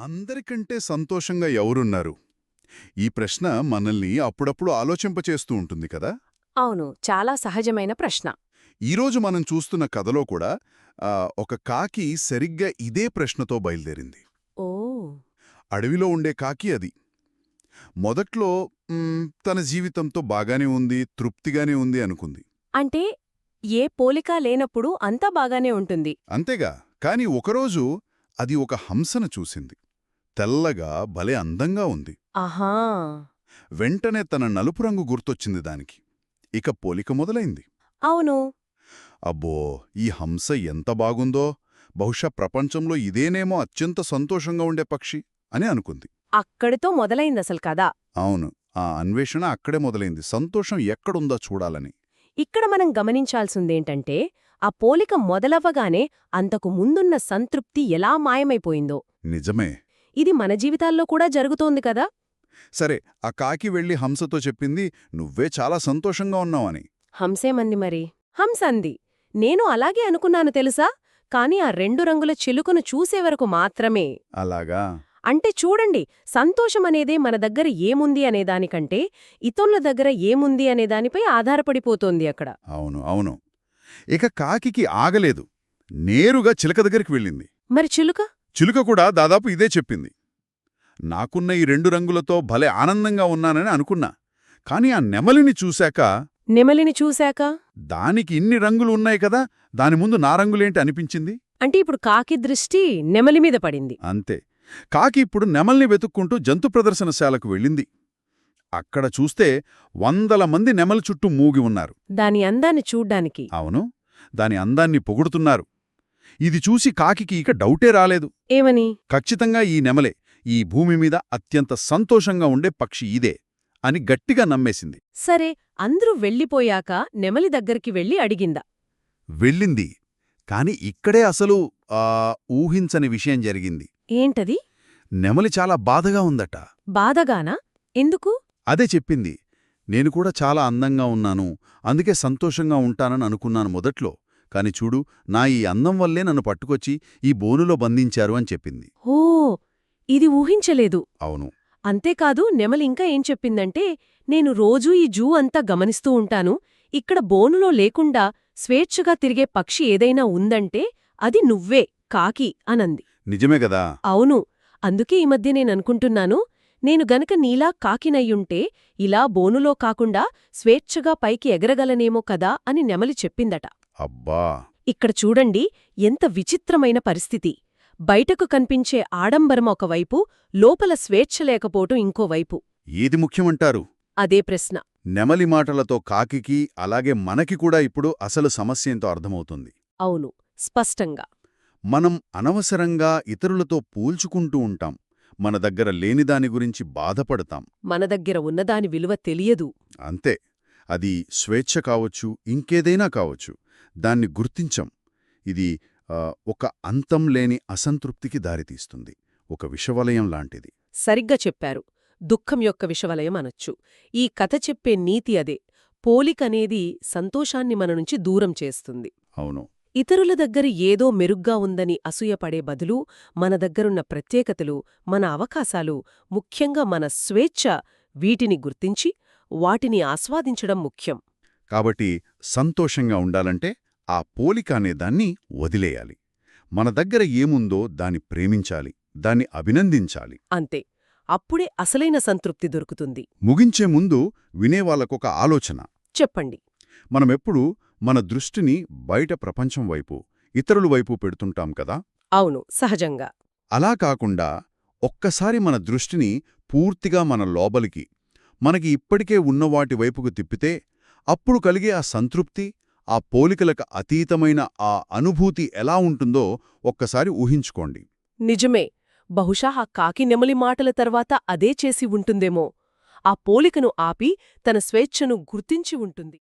అందరికంటే సంతోషంగా ఎవరున్నారు? ఈ ప్రశ్న మనల్ని అప్పుడప్పుడు ఆలోచింపచేస్తూ ఉంటుంది కదా? అవును చాలా సహజమైన ప్రశ్న. ఈరోజు మనం చూస్తున్న కథలో కూడా ఒక కాకి సరిగ్గా ఇదే ప్రశ్నతో బయలుదేరింది. ఓ. అడవిలో ఉండే కాకి అది. మొదట్లో తన జీవితంతో బాగానే ఉంది తృప్తిగానే ఉంది అనుకుంది. అంటే ఏ పోలిక లేనప్పుడు అంతా బాగానే ఉంటుంది. అంతేగా కాని ఒకరోజు అది ఒక హంసను చూసింది. తెల్లగా భలే అందంగా ఉంది. ఆహా! వెంటనే తన నలుపు రంగు గుర్తొచ్చింది దానికి. ఇక పోలిక మొదలైంది. అవును. అబ్బో! ఈ హంస ఎంత బాగుందో! బహుశా ప్రపంచంలో ఇదేనేమో అత్యంత సంతోషంగా ఉండే పక్షి అని అనుకుంది. అక్కడితో మొదలైంది అసలు కదా అవును. ఆ అన్వేషణ అక్కడే మొదలైంది. సంతోషం ఎక్కడుందో చూడాలని. ఇక్కడ మనం గమనించాల్సిందేంటంటే ఆ పోలిక మొదలవ్వగానే అంతకు ముందున్న సంతృప్తి ఎలా మాయమైపోయిందో. నిజమే. ఇది మన జీవితాల్లో కూడా జరుగుతోంది కదా? సరే ఆ కాకి వెళ్ళి హంసతో చెప్పింది నువ్వే చాలా సంతోషంగా ఉన్నావని. హంసేమంది మరి. హంసంది. నేను అలాగే అనుకున్నాను తెలుసా? కాని ఆ రెండు రంగుల చిలుకను చూసే వరకు మాత్రమే. అలాగా? అంటే చూడండి సంతోషమనేదే మన దగ్గర ఏముంది అనేదానికంటే ఇతరుల దగ్గర ఏముంది అనేదానిపై ఆధారపడిపోతోంది అక్కడ. అవును అవును. ఇక కాకికి ఆగలేదు. నేరుగా చిలక దగ్గరికి వెళ్ళింది. మరి చిలుక? చిలుక కూడా దాదాపు ఇదే చెప్పింది. నాకున్న ఈ రెండు రంగులతో భలే ఆనందంగా ఉన్నానని అనుకున్నా. కాని ఆ నెమలిని చూశాక నెమలిని చూశాక? దానికి ఇన్ని రంగులు ఉన్నాయి కదా దాని ముందు నా రంగులేంటి అనిపించింది? అంటే ఇప్పుడు కాకి దృష్టి నెమలి మీద పడింది. అంతే. కాకి ఇప్పుడు నెమల్ని వెతుక్కుంటూ జంతు ప్రదర్శనశాలకు వెళ్ళింది. అక్కడ చూస్తే వందల మంది నెమలి చుట్టూ మూగి ఉన్నారు. దాని అందాన్ని చూడ్డానికి. అవును. దాని అందాన్ని పొగుడుతున్నారు. ఇది చూసి కాకికి ఇక డౌటే రాలేదు. ఏమని? ఖచ్చితంగా ఈ నెమలే ఈ భూమి మీద అత్యంత సంతోషంగా ఉండే పక్షి ఇదే అని గట్టిగా నమ్మేసింది. సరే అందరూ వెళ్ళిపోయాక నెమలి దగ్గరికి వెళ్ళి అడిగిందా. వెళ్ళింది కాని ఇక్కడే అసలు ఆ ఊహించని విషయం జరిగింది. ఏంటది? నెమలి చాలా బాధగా ఉందట. బాధగానా? ఎందుకు? అదే చెప్పింది నేను కూడా చాలా అందంగా ఉన్నాను అందుకే సంతోషంగా ఉంటానని అనుకున్నాను మొదట్లో. కాని చూడు నా ఈ అందం వల్లే నన్ను పట్టుకొచ్చి ఈ బోనులో బంధించారు అని చెప్పింది. ఓ ఇది ఊహించలేదు. అవును. అంతేకాదు నెమలి ఇంకా ఏం చెప్పిందంటే నేను రోజూ ఈ జూ అంతా గమనిస్తూ ఉంటాను. ఇక్కడ బోనులో లేకుండా స్వేచ్ఛగా తిరిగే పక్షి ఏదైనా ఉందంటే అది నువ్వే కాకి అనంది. నిజమే గదా అవును. అందుకే ఈ మధ్య నేననుకుంటున్నాను నేను గనక నీలా కాకినయ్యుంటే ఇలా బోనులో కాకుండా స్వేచ్ఛగా పైకి ఎగరగలనేమో కదా అని నెమలి చెప్పిందట. అబ్బా! ఇక్కడ చూడండి ఎంత విచిత్రమైన పరిస్థితి. బయటకు కనిపించే ఆడంబరం ఒకవైపు లోపల స్వేచ్ఛ లేకపోవటం ఇంకోవైపు. ఏది ముఖ్యమంటారు? అదే ప్రశ్న. నెమలి మాటలతో కాకికి అలాగే మనకి కూడా ఇప్పుడు అసలు సమస్య ఏంటో అర్థమవుతుంది. అవును స్పష్టంగా. మనం అనవసరంగా ఇతరులతో పూల్చుకుంటూ ఉంటాం. మన దగ్గర లేనిదాని గురించి బాధపడతాం. మన దగ్గర ఉన్నదాని విలువ తెలియదు. అంతే. అది స్వేచ్ఛ కావచ్చు ఇంకేదైనా కావచ్చు. దాన్ని గుర్తించం. ఇది ఒక అంతం లేని అసంతృప్తికి దారితీస్తుంది. ఒక విషవలయం లాంటిది. సరిగ్గా చెప్పారు. దుఃఖం యొక్క విషవలయం అనొచ్చు. ఈ కథ చెప్పే నీతి అదే. పోలికనేది సంతోషాన్ని మన నుంచి దూరం చేస్తుంది. అవును. ఇతరుల దగ్గర ఏదో మెరుగ్గా ఉందని అసూయపడే బదులు మన దగ్గరున్న ప్రత్యేకతలు మన అవకాశాలు ముఖ్యంగా మన స్వేచ్ఛ వీటిని గుర్తించి వాటిని ఆస్వాదించడం ముఖ్యం. కాబట్టి సంతోషంగా ఉండాలంటే ఆ పోలిక అనే దాన్ని వదిలేయాలి. మన దగ్గర ఏముందో దాన్ని ప్రేమించాలి దాన్ని అభినందించాలి. అంతే అప్పుడే అసలైన సంతృప్తి దొరుకుతుంది. ముగించే ముందు వినేవాళ్ళకొక ఆలోచన. చెప్పండి. మనమెప్పుడు మన దృష్టిని బయట ప్రపంచం వైపు ఇతరుల వైపు పెడుతుంటాం కదా? అవును సహజంగా. అలా కాకుండా ఒక్కసారి మన దృష్టిని పూర్తిగా మన లోపలికి మనకి ఇప్పటికే ఉన్నవాటి వైపుకు తిప్పితే అప్పుడు కలిగే ఆ సంతృప్తి ఆ పోలికలకు అతీతమైన ఆ అనుభూతి ఎలా ఉంటుందో ఒక్కసారి ఊహించుకోండి. నిజమే. బహుశా ఆ కాకి నెమలి మాటల తర్వాత అదే చేసి ఉంటుందేమో. ఆ పోలికను ఆపి తన స్వేచ్ఛను గుర్తించి ఉంటుంది.